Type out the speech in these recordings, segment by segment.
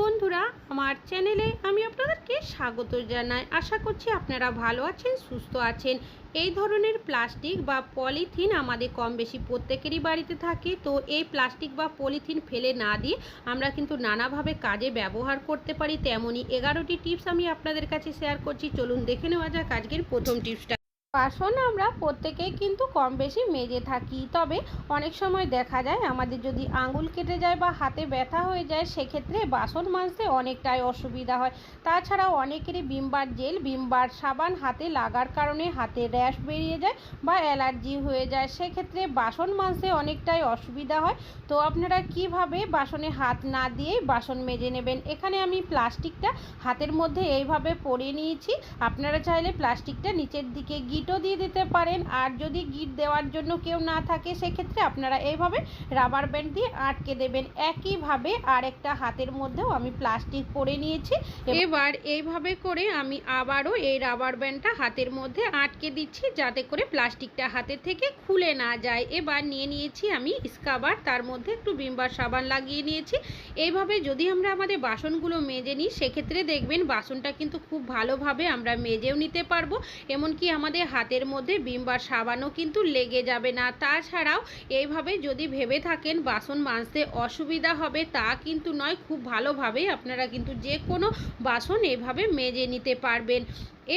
বন্ধুরা, আমার চ্যানেলে আমি আপনাদেরকে স্বাগত জানাই। আশা করছি আপনারা ভালো আছেন, সুস্থ আছেন। এই ধরনের প্লাস্টিক বা পলিথিন আমাদের কম বেশি প্রত্যেকেরই বাড়িতে থাকে। তো এই প্লাস্টিক বা পলিথিন ফেলে না দিয়ে আমরা কিন্তু নানাভাবে কাজে ব্যবহার করতে পারি। তেমনই এগারোটি টিপস আমি আপনাদের কাছে শেয়ার করছি। চলুন দেখে নেওয়া যাক আজকের প্রথম টিপসটা। বাসন আমরা প্রত্যেকেই কিন্তু কম বেশি মেজে থাকি। তবে অনেক সময় দেখা যায় আমাদের যদি আঙুল কেটে যায় বা হাতে ব্যথা হয়ে যায়, সেক্ষেত্রে বাসন মাজতে অনেকটাই অসুবিধা হয়। তাছাড়াও অনেকেরই বিমবার জেল, বিমবার সাবান হাতে লাগার কারণে হাতে র্যাশ বেরিয়ে যায় বা অ্যালার্জি হয়ে যায়, সেক্ষেত্রে বাসন মাজতে অনেকটাই অসুবিধা হয়। তো আপনারা কীভাবে বাসনে হাত না দিয়েই বাসন মেজে নেবেন? এখানে আমি প্লাস্টিকটা হাতের মধ্যে এইভাবে পরিয়ে নিয়েছি। আপনারা চাইলে প্লাস্টিকটা নিচের দিকে গিটও দিয়ে দিতে পারেন। আর যদি গিট দেওয়ার জন্য কেউ না থাকে, সেক্ষেত্রে আপনারা এইভাবে রাবার ব্যান্ড দিয়ে আটকে দেবেন। একইভাবে আর একটা হাতের মধ্যেও আমি প্লাস্টিক পরে নিয়েছি। এবার এইভাবে করে আমি আবারও এই রাবার ব্যান্ডটা হাতের মধ্যে আটকে দিচ্ছি, যাতে করে প্লাস্টিকটা হাতের থেকে খুলে না যায়। এবার নিয়ে নিয়েছি আমি স্কাবার, তার মধ্যে একটু বিমবার সাবান লাগিয়ে নিয়েছি। এইভাবে যদি আমরা আমাদের বাসনগুলো মেজে নিই, সেক্ষেত্রে দেখবেন বাসনটা কিন্তু খুব ভালোভাবে আমরা মেজেও নিতে পারব। এমনকি আমাদের হাতের মধ্যে বিম বা সাবানও কিন্তু লেগে যাবে না। তাছাড়াও এইভাবে যদি ভেবে থাকেন বাসন মাজতে অসুবিধা হবে, তা কিন্তু নয়। খুব ভালোভাবেই আপনারা কিন্তু যে কোনো বাসন এভাবে মেজে নিতে পারবেন।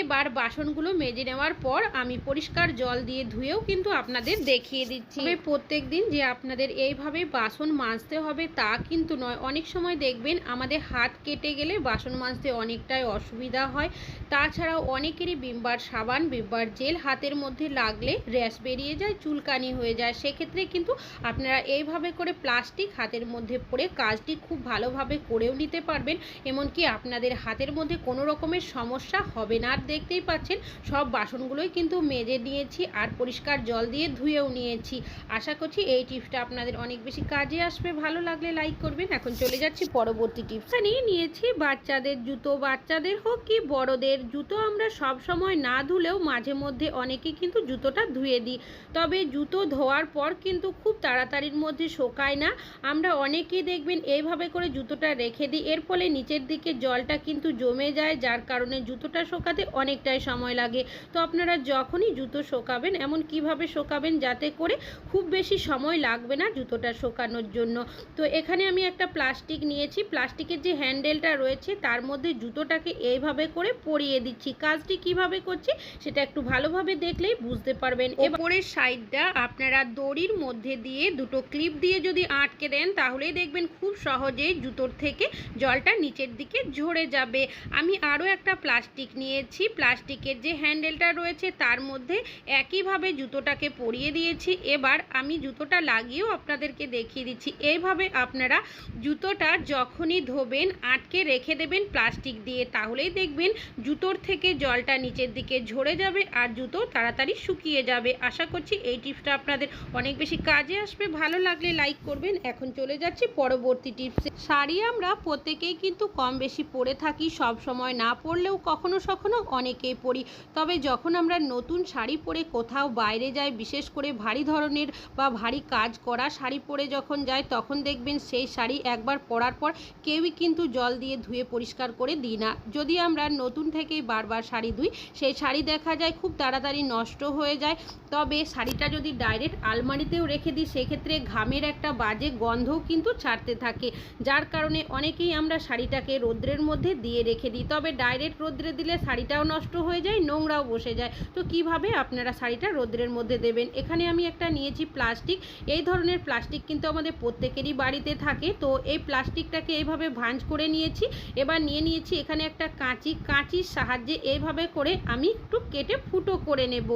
এবার বাসনগুলো মেজে নেওয়ার পর আমি পরিষ্কার জল দিয়ে ধুয়েও কিন্তু আপনাদের দেখিয়ে দিচ্ছি। তবে প্রত্যেক দিন যে আপনাদের এইভাবে বাসন মাজতে হবে তা কিন্তু নয়। অনেক সময় দেখবেন আমাদের হাত কেটে গেলে বাসন মাজতে অনেকটাই অসুবিধা হয়। তাছাড়াও অনেকেরই বিমবার সাবান, বিমবার জেল হাতের মধ্যে লাগলে র্যাশ বেরিয়ে যায়, চুলকানি হয়ে যায়। সেক্ষেত্রে কিন্তু আপনারা এইভাবে করে প্লাস্টিক হাতের মধ্যে পরে কাজটি খুব ভালোভাবে করেও নিতে পারবেন। এমনকি আপনাদের হাতের মধ্যে কোনো রকমের সমস্যা হবে না। দেখতেই পাচ্ছেন, সব বাসনগুলোই কিন্তু মেজে নিয়েছি আর পরিষ্কার জল দিয়ে ধুয়েও নিয়েছি। আশা করছি এই টিপসটা আপনাদের অনেক বেশি কাজে আসবে। ভালো লাগলে লাইক করবেন। এখন চলে যাচ্ছি পরবর্তী টিপসটা নিয়ে নিয়েছি বাচ্চাদের জুতো। বাচ্চাদের হোক কি বড়দের, জুতো আমরা সব সময় না ধুলেও মাঝে মধ্যে অনেকে কিন্তু জুতোটা ধুয়ে দিই। তবে জুতো ধোয়ার পর কিন্তু খুব তাড়াতাড়ির মধ্যে শোকায় না। আমরা অনেকেই দেখবেন এইভাবে করে জুতোটা রেখে দিই। এর ফলে নিচের দিকে জলটা কিন্তু জমে যায়, যার কারণে জুতোটা শোকাতে অনেকটাই সময় লাগে। তো আপনারা যখনই জুতো শোকাবেন, এমন কীভাবে শোকাবেন যাতে করে খুব বেশি সময় লাগবে না জুতোটা শোকানোর জন্য। তো এখানে আমি একটা প্লাস্টিক নিয়েছি। প্লাস্টিকের যে হ্যান্ডেলটা রয়েছে, তার মধ্যে জুতোটাকে এইভাবে করে পরিয়ে দিচ্ছি। কাজটি কীভাবে করছি, সেটা একটু ভালোভাবে দেখলেই বুঝতে পারবেন। এবারের সাইডটা আপনারা দড়ির মধ্যে দিয়ে দুটো ক্লিপ দিয়ে যদি আটকে দেন, তাহলেই দেখবেন খুব সহজেই জুতোর থেকে জলটা নিচের দিকে ঝরে যাবে। আমি আরও একটা প্লাস্টিক নিয়েছি। প্লাস্টিকের যে হ্যান্ডেলটা রয়েছে তার মধ্যে একইভাবে জুতোটাকে পরিয়ে দিয়েছি। এবার আমি জুতোটা লাগিয়েও আপনাদেরকে দেখিয়ে দিচ্ছি। এইভাবে আপনারা জুতোটা যখনই ধোবেন, আটকে রেখে দেবেন প্লাস্টিক দিয়ে, তাহলেই দেখবেন জুতোর থেকে জলটা নিচের দিকে ঝরে যাবে আর জুতো তাড়াতাড়ি শুকিয়ে যাবে। আশা করছি এই টিপসটা আপনাদের অনেক বেশি কাজে আসবে। ভালো লাগলে লাইক করবেন। এখন চলে যাচ্ছি পরবর্তী টিপসে। শাড়ি আমরা প্রত্যেকেই কিন্তু কম বেশি পরে থাকি, সব সময় না পরলেও কখনো কখনো অনেকেই পরি। তবে যখন আমরা নতুন শাড়ি পরে কোথাও বাইরে যাই, বিশেষ করে ভারী ধরনের বা ভারী কাজ করা শাড়ি পরে যখন যায় তখন দেখবেন সেই শাড়ি একবার পরার পর কেউই কিন্তু জল দিয়ে ধুয়ে পরিষ্কার করে দিই না। যদি আমরা নতুন থেকেই বারবার শাড়ি ধুই, সেই শাড়ি দেখা যায় খুব তাড়াতাড়ি নষ্ট হয়ে যায়। তবে শাড়িটা যদি ডাইরেক্ট আলমারিতেও রেখে দিই, সেক্ষেত্রে ঘামের একটা বাজে গন্ধও কিন্তু ছাড়তে থাকে। যার কারণে অনেকেই আমরা শাড়িটাকে রৌদ্রের মধ্যে দিয়ে রেখে দিই। তবে ডাইরেক্ট রৌদ্রে দিলে শাড়িটাও নষ্ট হয়ে যায়, নোংরাও বসে যায়। তো কীভাবে আপনারা শাড়িটা রোদ্রের মধ্যে দেবেন? এখানে আমি একটা নিয়েছি প্লাস্টিক। এই ধরনের প্লাস্টিক কিন্তু আমাদের প্রত্যেকেরই বাড়িতে থাকে। তো এই প্লাস্টিকটাকে এইভাবে ভাঁজ করে নিয়েছি। এবার নিয়ে নিয়েছি এখানে একটা কাঁচি। কাঁচির সাহায্যে এইভাবে করে আমি একটু কেটে ফুটো করে নেব।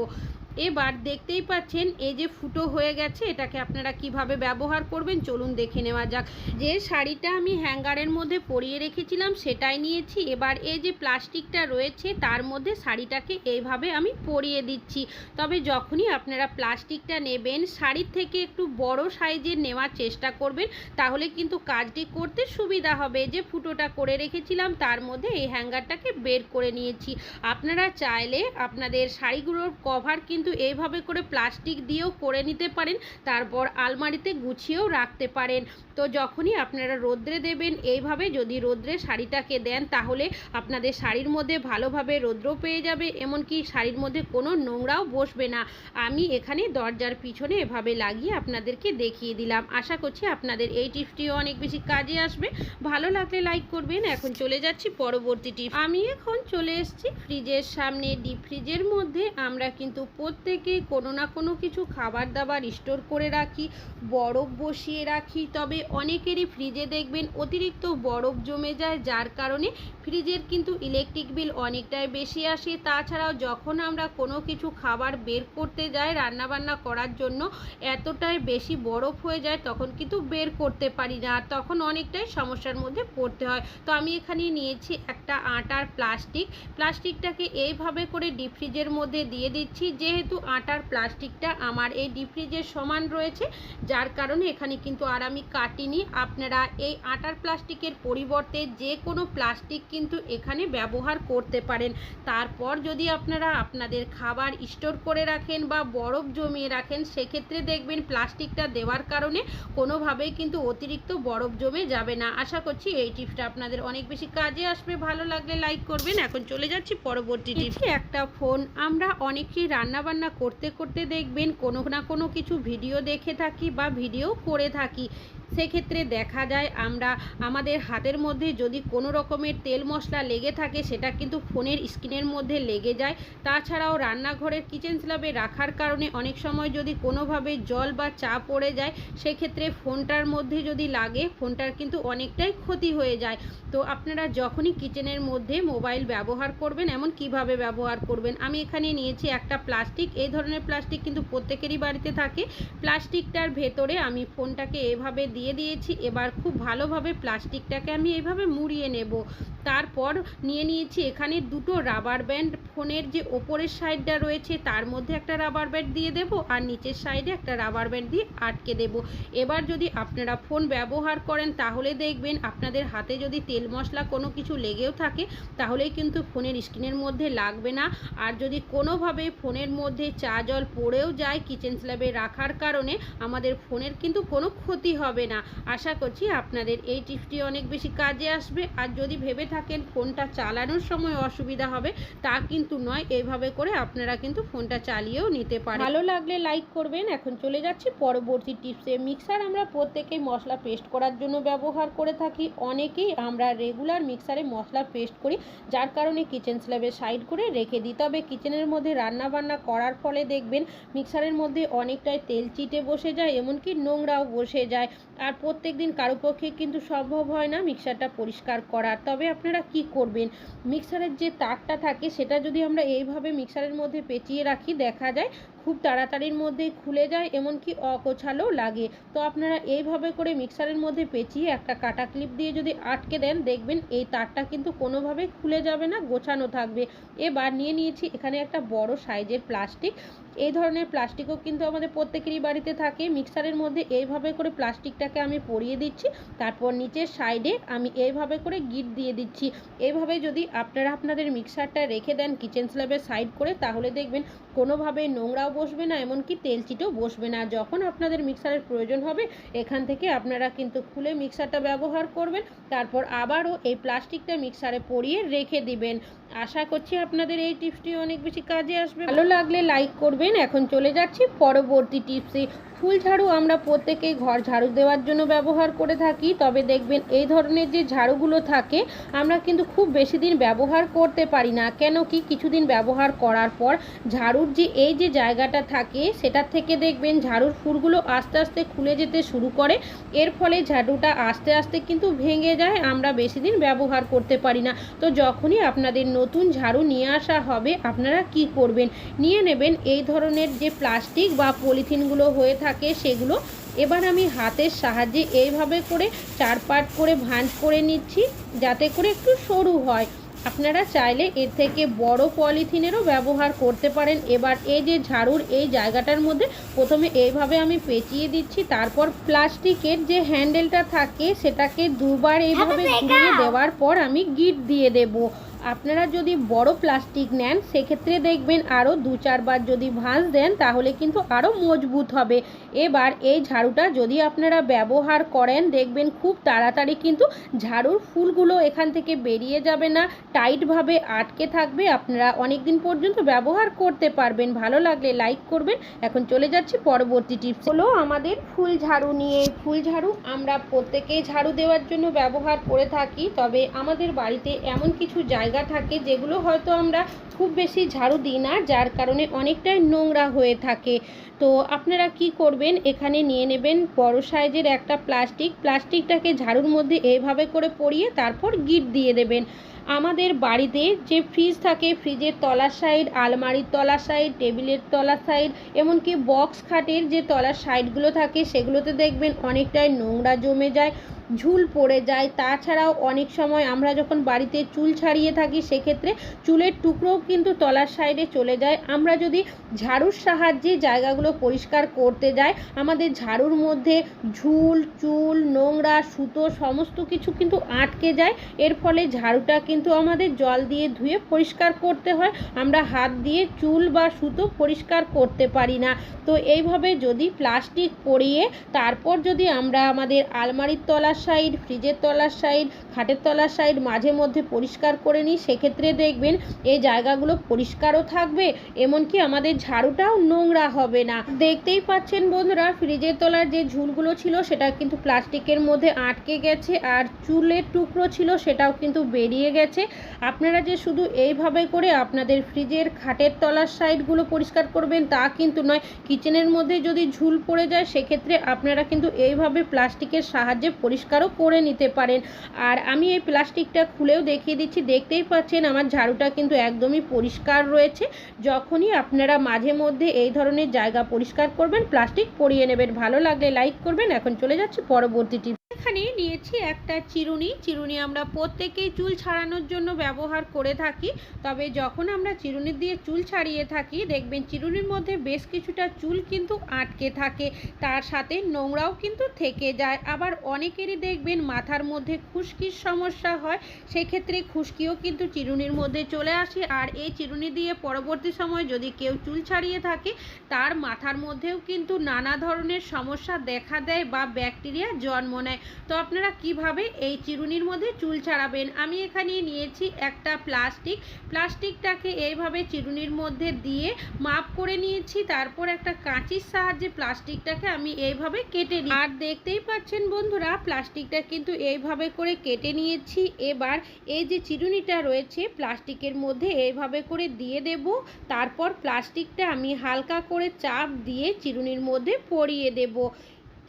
এবার দেখতেই পাচ্ছেন, এই যে ফুটো হয়ে গেছে, এটাকে আপনারা কীভাবে ব্যবহার করবেন চলুন দেখে নেওয়া যাক। যে শাড়িটা আমি হ্যাঙ্গারের মধ্যে পরিয়ে রেখেছিলাম, সেটাই নিয়েছি। এবার এই যে প্লাস্টিকটা রয়েছে, তার মধ্যে শাড়িটাকে এইভাবে আমি পরিয়ে দিচ্ছি। তবে যখনই আপনারা প্লাস্টিকটা নেবেন, শাড়ির থেকে একটু বড় সাইজের নেওয়ার চেষ্টা করবেন, তাহলে কিন্তু কাজটি করতে সুবিধা হবে। যে ফুটোটা করে রেখেছিলাম, তার মধ্যে এই হ্যাঙ্গারটাকে বের করে নিয়েছি। আপনারা চাইলে আপনাদের শাড়িগুলোর কভার কিন্তু কিন্তু এইভাবে করে প্লাস্টিক দিয়েও করে নিতে পারেন, তারপর আলমারিতে গুছিয়েও রাখতে পারেন। তো যখনই আপনারা রোদ্রে দেবেন, এইভাবে যদি রোদ্রে শাড়িটাকে দেন, তাহলে আপনাদের শাড়ির মধ্যে ভালোভাবে রৌদ্র পেয়ে যাবে, এমনকি শাড়ির মধ্যে কোনো নোংরাও বসবে না। আমি এখানে দরজার পিছনে এভাবে লাগিয়ে আপনাদেরকে দেখিয়ে দিলাম। আশা করছি আপনাদের এই টিপসটিও অনেক বেশি কাজে আসবে। ভালো লাগলে লাইক করবেন। এখন চলে যাচ্ছি পরবর্তী টিপ আমি এখন চলে এসেছি ফ্রিজের সামনে। ডিপ ফ্রিজের মধ্যে আমরা কিন্তু প্রত্যেকে কোনো না কোনো কিছু খাবার দাবার স্টোর করে রাখি, বরফ বসিয়ে রাখি। তবে অনেকেরই ফ্রিজে দেখবেন অতিরিক্ত বরফ জমে যায়, যার কারণে ফ্রিজের কিন্তু ইলেকট্রিক বিল অনেকটাই বেশি আসে। তাছাড়াও যখন আমরা কোনো কিছু খাবার বের করতে যাই, রান্নাবান্না করার জন্য এতটাই বেশি বরফ হয়ে যায়, তখন কিন্তু বের করতে পারি না। আর তখন অনেকটাই সমস্যার মধ্যে পড়তে হয়। তো আমি এখানে নিয়েছি একটা আটার প্লাস্টিক প্লাস্টিকটাকে এইভাবে করে ডিপ ফ্রিজের মধ্যে দিয়ে দিচ্ছি, যেহেতু আটার প্লাস্টিকটা আমার এই ডিপ ফ্রিজের সমান রয়েছে যার কারণে এখানে কিন্তু আর আমি কাটিনি। আপনারা এই আটার প্লাস্টিকের পরিবর্তে যে কোনো প্লাস্টিক কিন্তু এখানে ব্যবহার করতে পারেন। তারপর যদি আপনারা আপনাদের খাবার স্টোর করে রাখেন বা বরফ জমিয়ে রাখেন সেক্ষেত্রে দেখবেন প্লাস্টিকটা দেওয়ার কারণে কোনোভাবেই কিন্তু অতিরিক্ত বরফ জমে যাবে না। আশা করছি এই টিপসটা আপনাদের অনেক বেশি কাজে আসবে। ভালো লাগলে লাইক করবেন। এখন চলে যাচ্ছি পরবর্তী টিপস। একটা ফোন। আমরা অনেকেই রান্নাবান্না করতে করতে দেখবেন কোনো না কোনো কিছু ভিডিও দেখে থাকি বা ভিডিও করে থাকি। সেক্ষেত্রে দেখা যায় আমরা আমাদের হাতের মধ্যে যদি কোনো রকমের তেল মশলা লেগে থাকে, সেটা কিন্তু ফোনের স্ক্রিনের মধ্যে লেগে যায়। তাছাড়াও রান্নাঘরের কিচেন স্ল্যাবে রাখার কারণে অনেক সময় যদি কোনোভাবে জল বা চা পড়ে যায়, সেক্ষেত্রে ফোনটার মধ্যে যদি লাগে, ফোনটার কিন্তু অনেকটাই ক্ষতি হয়ে যায়। তো আপনারা যখনই কিচেনের মধ্যে মোবাইল ব্যবহার করবেন, এমন কীভাবে ব্যবহার করবেন? আমি এখানে নিয়েছি একটা প্লাস্টিক এই ধরনের প্লাস্টিক কিন্তু প্রত্যেকেরই বাড়িতে থাকে। প্লাস্টিকটার ভেতরে আমি ফোনটাকে এভাবে দিয়ে দিয়েছি। এবার খুব ভালোভাবে প্লাস্টিকটাকে আমি এইভাবে মুড়িয়ে নেব। তারপর নিয়ে নিয়েছি এখানে দুটো রাবার ব্যান্ড ফোনের যে ওপরের সাইডটা রয়েছে, তার মধ্যে একটা রাবার ব্যান্ড দিয়ে দেব আর নিচের সাইডে একটা রাবার ব্যান্ড দিয়ে আটকে দেব। এবার যদি আপনারা ফোন ব্যবহার করেন, তাহলে দেখবেন আপনাদের হাতে যদি তেল মশলা কোনো কিছু লেগেও থাকে, তাহলেই কিন্তু ফোনের স্ক্রিনের মধ্যে লাগবে না। আর যদি কোনোভাবে ফোনের মধ্যে চা জল পড়েও যায় কিচেন স্ল্যাবে রাখার কারণে, আমাদের ফোনের কিন্তু কোনো ক্ষতি হবে না। আশা করছি আপনাদের এই টিপসটি অনেক বেশি কাজে আসবে। আর যদি ভেবে থাকেন ফোনটা চালানোর সময় অসুবিধা হবে, তা কিন্তু নয় এইভাবে করে আপনারা কিন্তু ফোনটা চালিয়েও নিতে পারেন। ভালো লাগলে লাইক করবেন। এখন চলে যাচ্ছি পরবর্তী টিপসে। মিক্সার আমরা প্রত্যেকেই মশলা পেস্ট করার জন্য ব্যবহার করে থাকি। অনেকেই আমরা রেগুলার মিক্সারে মশলা পেস্ট করি, যার কারণে কিচেন স্ল্যাবে সাইড করে রেখে দিই। তবে কিচেনের মধ্যে রান্না বান্না করার ফলে দেখবেন মিক্সারের মধ্যে অনেকটাই তেল চিটে বসে যায়, এমনকি নোংরাও বসে যায়। আর প্রত্যেক দিন কারও পক্ষে কিন্তু সম্ভব হয় না মিক্সারটা পরিষ্কার করার। তবে আপনারা কি করবেন? মিক্সারের যে তারটা থাকে, সেটা যদি আমরা এইভাবে মিক্সারের মধ্যে পেঁচিয়ে রাখি দেখা যায় খুব তাড়াতাড়ির মধ্যেই খুলে যায়, এমনকি অগোছালো লাগে। তো আপনারা এইভাবে করে মিক্সারের মধ্যে পেঁচিয়ে একটা কাটা ক্লিপ দিয়ে যদি আটকে দেন, দেখবেন এই তারটা কিন্তু কোনোভাবে খুলে যাবে না, গোছানো থাকবে। এবার নিয়ে নিয়েছি এখানে একটা বড় সাইজের প্লাস্টিক। এই ধরনের প্লাস্টিকও কিন্তু আমাদের প্রত্যেকেরই বাড়িতে থাকে। মিক্সারের মধ্যে এইভাবে করে প্লাস্টিকটাকে আমি পরিয়ে দিচ্ছি, তারপর নিচের সাইডে আমি এইভাবে করে গিট দিয়ে দিচ্ছি। এইভাবে যদি আপনারা আপনাদের মিক্সারটা রেখে দেন, কিচেন স্ল্যাবের সাইড করে, তাহলে দেখবেন কোনোভাবে নোংরাও বসবে না, এমনকি তেল চিটেও বসবে না। যখন আপনাদের মিক্সারের প্রয়োজন হবে, এখান থেকে আপনারা কিন্তু খুলে মিক্সারটা ব্যবহার করবেন, তারপর আবারও এই প্লাস্টিকটা মিক্সারে পরিয়ে রেখে দিবেন। আশা করছি আপনাদের এই টিপসটি অনেক বেশি কাজে আসবে। ভালো লাগলে লাইক করবেন। এখন চলে যাচ্ছি পরবর্তী টিপসে। ফুল ঝাড়ু আমরা প্রত্যেকেই ঘর ঝাড়ু দেওয়ার জন্য ব্যবহার করে থাকি, তবে দেখবেন এই ধরনের যে ঝাড়ুগুলো থাকে, আমরা কিন্তু খুব বেশি দিন ব্যবহার করতে পারি না। কেন কি কিছুদিন ব্যবহার করার পর ঝাড়ুর যে এই যে জায়গাটা থাকে সেটার থেকে দেখবেন ঝাড়ুর ফুলগুলো আস্তে আস্তে খুলে যেতে শুরু করে। এর ফলে ঝাড়ুটা আস্তে আস্তে কিন্তু ভেঙে যায়, আমরা বেশি দিন ব্যবহার করতে পারি না। তো যখনই আপনাদের নতুন ঝাড়ু নিয়ে আসা হবে, আপনারা কি করবেন? নিয়ে নেবেন এই ধরনের যে প্লাস্টিক বা পলিথিনগুলো হয়ে থাকে সেগুলো। এবার আমি হাতের সাহায্যে এইভাবে করে চার পাট করে ভাঁজ করে নিচ্ছি যাতে করে একটু সরু হয়। আপনারা চাইলে এর থেকে বড় পলিথিনেরও ব্যবহার করতে পারেন। এবার এই যে ঝাড়ুর এই জায়গাটার মধ্যে প্রথমে এইভাবে আমি পেঁচিয়ে দিচ্ছি তারপর প্লাস্টিকের যে হ্যান্ডেলটা থাকে সেটাকে দুবার এইভাবে ঘুরিয়ে দেওয়ার পর আমি গিট দিয়ে দেব। আপনারা যদি বড় প্লাস্টিক নেন, সেক্ষেত্রে দেখবেন আরও দু চারবার যদি ভাঁজ দেন, তাহলে কিন্তু আরও মজবুত হবে। এবার এই ঝাড়ুটা যদি আপনারা ব্যবহার করেন, দেখবেন খুব তাড়াতাড়ি কিন্তু ঝাড়ুর ফুলগুলো এখান থেকে বেরিয়ে যাবে না টাইটভাবে আটকে থাকবে। আপনারা অনেক দিন পর্যন্ত ব্যবহার করতে পারবেন। ভালো লাগলে লাইক করবেন। এখন চলে যাচ্ছি পরবর্তী টিপস হলো আমাদের ফুল ঝাড়ু নিয়ে। ফুল ঝাড়ু আমরা প্রত্যেকেই ঝাড়ু দেওয়ার জন্য ব্যবহার করে থাকি, তবে আমাদের বাড়িতে এমন কিছু জায়গা থাকে, যেগুলো হয়তো আমরা খুব বেশি ঝাড়ু দিই না, যার কারণে অনেকটাই নোংরা হয়ে থাকে। তো আপনারা কি করবেন? এখানে নিয়ে নেবেন বড় সাইজের একটা প্লাস্টিক। প্লাস্টিকটাকে ঝাড়ুর মধ্যে এইভাবে করে পরিয়ে তারপর গিট দিয়ে দেবেন। আমাদের বাড়িতে যে ফ্রিজ থাকে, ফ্রিজের তলার সাইড, আলমারির তলার সাইড, টেবিলের তলার সাইড, এমনকি বক্স খাটের যে তলার সাইডগুলো থাকে, সেগুলোতে দেখবেন অনেকটাই নোংরা জমে যায়। ঝুল পড়ে যায়। তাছাড়াও অনেক সময় আমরা যখন বাড়িতে চুল ছাড়িয়ে থাকি, সেক্ষেত্রে চুলের টুকরোও কিন্তু তলার সাইডে চলে যায়। আমরা যদি ঝাড়ুর সাহায্যে জায়গাগুলো পরিষ্কার করতে যাই, আমাদের ঝাড়ুর মধ্যে ঝুল, চুল, নোংরা, সুতো সমস্ত কিছু কিন্তু আটকে যায়। এর ফলে ঝাড়ুটা কিন্তু আমাদের জল দিয়ে ধুয়ে পরিষ্কার করতে হয়। আমরা হাত দিয়ে চুল বা সুতো পরিষ্কার করতে পারি না। তো এইভাবে যদি প্লাস্টিক পরিয়ে, তারপর যদি আমরা আমাদের আলমারির তলার সাইড, ফ্রিজের তলার সাইড, খাটের তলার সাইড মাঝে মধ্যে পরিষ্কার করে নিই। সেক্ষেত্রে দেখবেন এই জায়গাগুলো পরিষ্কারও থাকবে, এমনকি আমাদের ঝাড়ুটাও নোংরা হবে না। দেখতেই পাচ্ছেন বন্ধুরা, ফ্রিজের তলার যে ঝুলগুলো ছিল, সেটা কিন্তু প্লাস্টিকের মধ্যে আটকে গেছে আর চুলের টুকরো ছিল, সেটাও কিন্তু বেরিয়ে গেছে। আপনারা যে শুধু এইভাবে করে আপনাদের ফ্রিজের খাটের তলার সাইডগুলো পরিষ্কার করবেন, তা কিন্তু নয়। কিচেনের মধ্যে যদি ঝুল পড়ে যায়, সেক্ষেত্রে আপনারা কিন্তু এইভাবে প্লাস্টিকের সাহায্যে পরিষ্কারও করে নিতে পারেন। আর আমি এই প্লাস্টিকটা খুলেও দেখিয়ে দিচ্ছি, দেখতেই পাচ্ছেন আমার ঝাড়ুটা কিন্তু একদমই পরিষ্কার রয়েছে। যখনই আপনারা মাঝে মধ্যে এই ধরনের জায়গা পরিষ্কার করবেন, প্লাস্টিক পরিয়ে নেবেন, ভালো লাগলে লাইক করবেন। এখন চলে যাচ্ছি পরবর্তী টিপস এখানে নিয়েছি একটা চিরুনি। চিরুনি আমরা প্রত্যেকেই চুল ছাড়ানোর জন্য ব্যবহার করে থাকি। তবে যখন আমরা চিরুনি দিয়ে চুল ছাড়িয়ে থাকি, দেখবেন চিরুনির মধ্যে বেশ কিছুটা চুল কিন্তু আটকে থাকে। তার সাথে নোংরাও কিন্তু থেকে যায়। আবার অনেকেরই দেখবেন মাথার মধ্যে খুশকির সমস্যা হয়। সেক্ষেত্রে খুশকিও কিন্তু চিরুনির মধ্যে চলে আসে। আর এই চিরুনি দিয়ে পরবর্তী সময় যদি কেউ চুল ছাড়িয়ে থাকে, তার মাথার মধ্যেও কিন্তু নানা ধরনের সমস্যা দেখা দেয় বা ব্যাকটেরিয়া জন্ম নেয়। তো আপনারা কীভাবে এই চিরুনির মধ্যে চুল ছাড়াবেন? আমি এখানে নিয়েছি একটা প্লাস্টিক। প্লাস্টিকটাকে এইভাবে চিরুনির মধ্যে দিয়ে মাপ করে নিয়েছি, তারপর একটা কাঁচির সাহায্যে প্লাস্টিকটাকে আমি এইভাবে কেটে নিই আর দেখতেই পাচ্ছেন বন্ধুরা, প্লাস্টিকটা কিন্তু এইভাবে করে কেটে নিয়েছি। এবার এই যে চিরুনিটা রয়েছে, প্লাস্টিকের মধ্যে এইভাবে করে দিয়ে দেব। তারপর প্লাস্টিকটা আমি হালকা করে চাপ দিয়ে চিরুনির মধ্যে পরিয়ে দেব।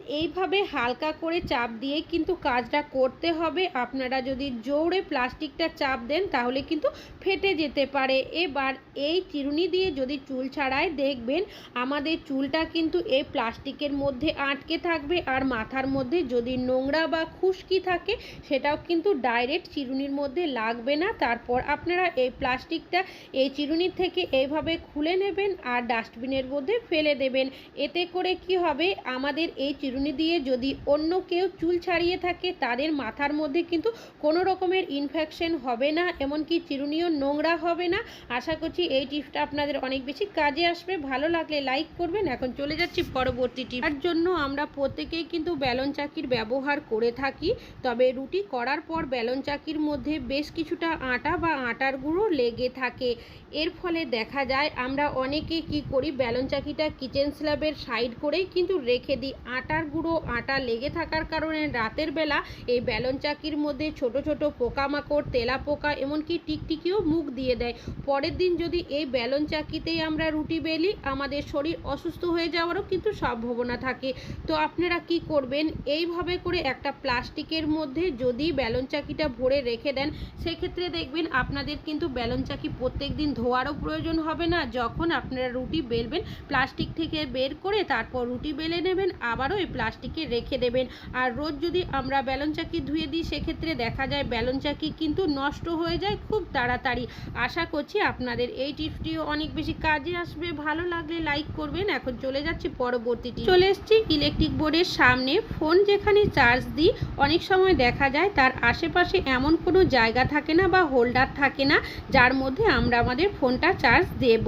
এইভাবে হালকা করে চাপ দিয়ে কিন্তু কাজটা করতে হবে। আপনারা যদি জোরে প্লাস্টিকটা চাপ দেন, তাহলে কিন্তু ফেটে যেতে পারে। এবার এই চিরুনি দিয়ে যদি চুল ছাড়ায় দেখবেন, আমাদের চুলটা কিন্তু এই প্লাস্টিকের মধ্যে আটকে থাকবে আর মাথার মধ্যে যদি নোংরা বা খুশকি থাকে, সেটাও কিন্তু ডাইরেক্ট চিরুনির মধ্যে লাগবে না। তারপর আপনারা এই প্লাস্টিকটা এই চিরুনির থেকে এইভাবে খুলে নেবেন আর ডাস্টবিনের মধ্যে ফেলে দেবেন। এতে করে কি হবে? আমাদের এই চিরুনি দিয়ে যদি অন্য কেউ চুল ছাড়িয়ে থাকে, তাদের মাথার মধ্যে কিন্তু কোনো রকমের ইনফেকশন হবে না, এমনকি চিরুনিও নোংরা হবে না। আশা করছি এই টিপসটা আপনাদের অনেক বেশি কাজে আসবে। ভালো লাগলে লাইক করবেন। এখন চলে যাচ্ছি পরবর্তী টিপ। তার জন্য আমরা প্রত্যেকেই কিন্তু ব্যালন চাকির ব্যবহার করে থাকি, তবে রুটি করার পর ব্যালন চাকির মধ্যে বেশ কিছুটা আটা বা আটার গুঁড়ো লেগে থাকে। এর ফলে দেখা যায় আমরা অনেকে কি করি ব্যালন চাকিটা কিচেন স্ল্যাবের সাইড করেই কিন্তু রেখে দিই। আটার গুঁড়ো, আটা লেগে থাকার কারণে রাতের বেলা এই ব্যালন চাকির মধ্যে ছোট ছোট পোকামাকড় তেলা পোকা এমনকি টিকটিকিও মুখ দিয়ে দেয়। পরের দিন যদি এই ব্যালন চাকিতেই আমরা রুটি বেলি, আমাদের শরীর অসুস্থ হয়ে যাওয়ারও কিন্তু সম্ভাবনা থাকে। তো আপনারা কি করবেন? এইভাবে করে একটা প্লাস্টিকের মধ্যে যদি ব্যালন চাকিটা ভরে রেখে দেন, সেক্ষেত্রে দেখবেন আপনাদের কিন্তু ব্যালন চাকি প্রত্যেক দিন ধোয়ারও প্রয়োজন হবে না। যখন আপনারা রুটি বেলবেন, প্লাস্টিক থেকে বের করে তারপর রুটি বেলে নেবেন, আবারও এই প্লাস্টিকে রেখে দেবেন। আর রোজ যদি আমরা ব্যালন চাকি ধুয়ে দিই, সেক্ষেত্রে দেখা যায় ব্যালন চাকি কিন্তু নষ্ট হয়ে যায় খুব তাড়াতাড়ি। আশা করছি আপনাদের এই টিপসটিও অনেক বেশি কাজে আসবে। ভালো লাগলে লাইক করবেন। এখন চলে যাচ্ছি পরবর্তীটি চলে এসেছি ইলেকট্রিক বোর্ডের সামনে। ফোন যেখানে চার্জ দিই, অনেক সময় দেখা যায় তার আশেপাশে এমন কোনো জায়গা থাকে না বা হোল্ডার থাকে না, যার মধ্যে আমরা আমাদের ফোনটা চার্জ দেব।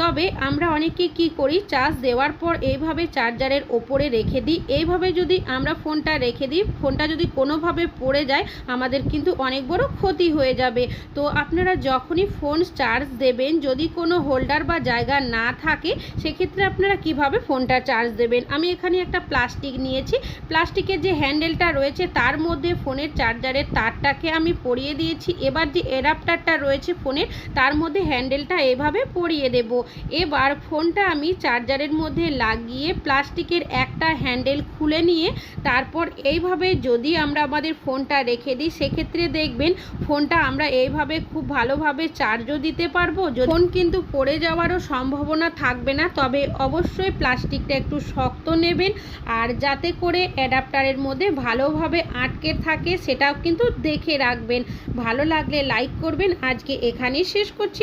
তবে আমরা অনেকে কি করি, চার্জ দেওয়ার পর এইভাবে চার্জারের ওপরে রেখে দিই। এইভাবে যদি আমরা ফোনটা রেখে দিই, ফোনটা যদি কোনোভাবে পড়ে যায়, আমাদের কিন্তু অনেক বড় ক্ষতি হয়ে যাবে। তো আপনারা যখনই ফোন চার্জ দেবেন, যদি কোনো হোল্ডার বা জায়গা না থাকে, সেক্ষেত্রে আপনারা কীভাবে ফোনটা চার্জ দেবেন? আমি এখানে একটা প্লাস্টিক নিয়েছি। প্লাস্টিকের যে হ্যান্ডেলটা রয়েছে, তার মধ্যে ফোনের চার্জারের তারটাকে আমি পরিয়ে দিয়েছি। এবার যে অ্যাডাপ্টারটা রয়েছে ফোনের, তার মধ্যে হ্যান্ডেলটা এভাবে পরিয়ে দেব। এবার ফোনটা আমি চার্জারের মধ্যে লাগিয়ে প্লাস্টিকের একটা হ্যান্ডেল খুলে নিয়ে তারপর এইভাবে যদি আমরা আমাদের ফোনটা রেখে দিই, সেক্ষেত্রে দেখবেন ফোনটা আমরা এইভাবে খুব ভালোভাবে চার্জও দিতে পারব। ফোন কিন্তু পড়ে যাওয়ারও সম্ভাবনা থাকবে না, তবে অবশ্যই প্লাস্টিকটা একটু শক্ত নেবেন আর যাতে করে অ্যাডাপ্টারের মধ্যে ভালোভাবে আটকে থাকে, সেটাও কিন্তু দেখে রাখবেন। ভালো লাগলে লাইক করবেন। আজকে এখানেই শেষ করছি।